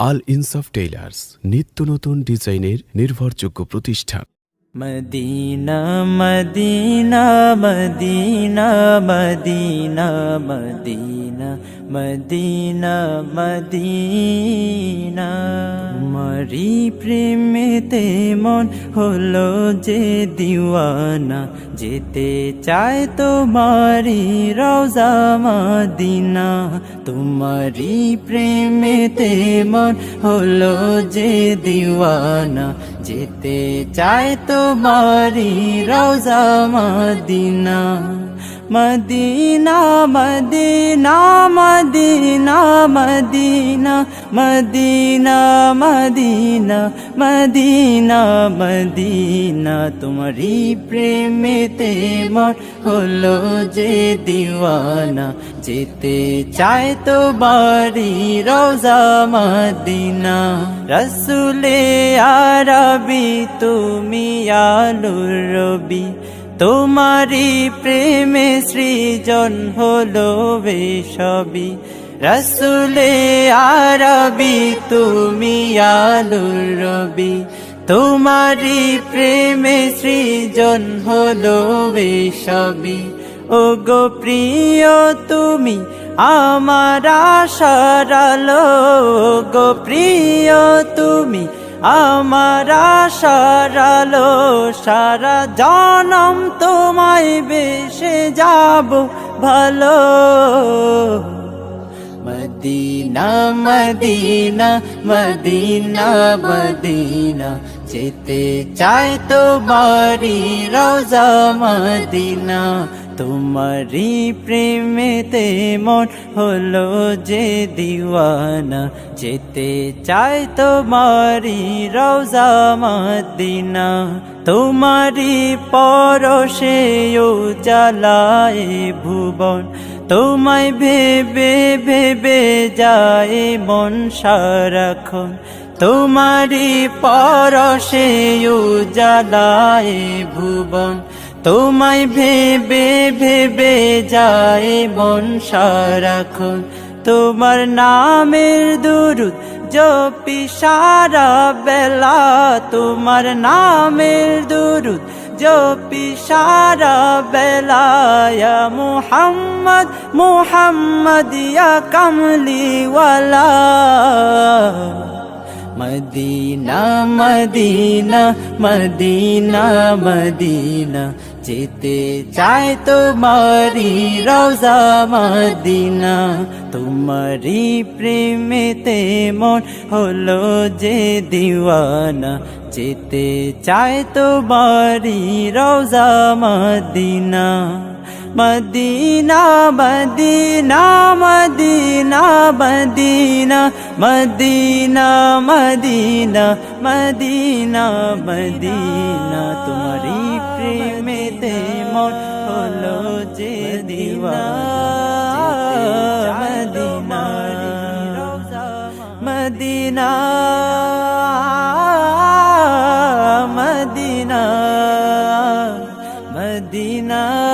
আল ইনসাফ টেইলার্স নিত্য নতুন ডিজাইনের নির্ভরযোগ্য প্রতিষ্ঠান। Medina Medina Medina Medina Medina Medina Medina. তোমারি প্রেমেতে মন হলো যে দিওয়ানা। যেতে চায় তোমারি রোজা মদিনা। তোমারি প্রেমেতে মন হলো যে দিওয়ানা। যেতে চায় তোমারি রোজা Medina. Medina Medina Medina Medina Medina Medina Medina Medina তোমারি প্রেমেতে মন হলো যে দিওয়ানা যেতে চায় তো বাড়ি রোজা মদিনা রসুলে আরবি তুমি আলুর রবি তোমারি প্রেমে সৃজন হলো বেশবি রসুলে আরবি, তুমি আলুর রবি। তোমারি প্রেমে সৃজন হলো বেশবি ও গো প্রিয়, তুমি আমার আশারালো গো প্রিয়, তুমি আমার আশারালো সারা জনম তোমায় বেশে যাব ভালো। মদিনা মদিনা মদিনা মদিনা, যেতে চায় তো বাড়ি রোজা মদিনা। তোমারি প্রেমেতে মন হলো যে দিওয়ানা। যেতে চাই তোমারি রোজা মদিনা। তোমারি পরশে ও চালায় ভুবন। তোমায় ভেবে ভেবে যায় মন সারাক্ষণ। তোমারি পরশে জ্বালায় ভুবন। তোমায় ভেবে ভেবে যায় মন সারাক্ষণ। তোমার নামের দুরুদ জপি সারা বেলা। তোমার নামের দুরুদ জপি সারা বেলায়া মোহাম্মদ মুহাম্মদ ইয়া কামলিওয়ালা মদিনা মদিনা মদিনা মদিনা। যেতে চায় তোমারি রোজা মদিনা। তোমারি প্রেমেতে মন হলো যে দিওয়ানা। যেতে চায় তোমারি রোজা Medina. Medina Medina Medina Medina Medina Medina मना मदिना। मदिना मना ते दीवा। Medina Medina Medina Medina.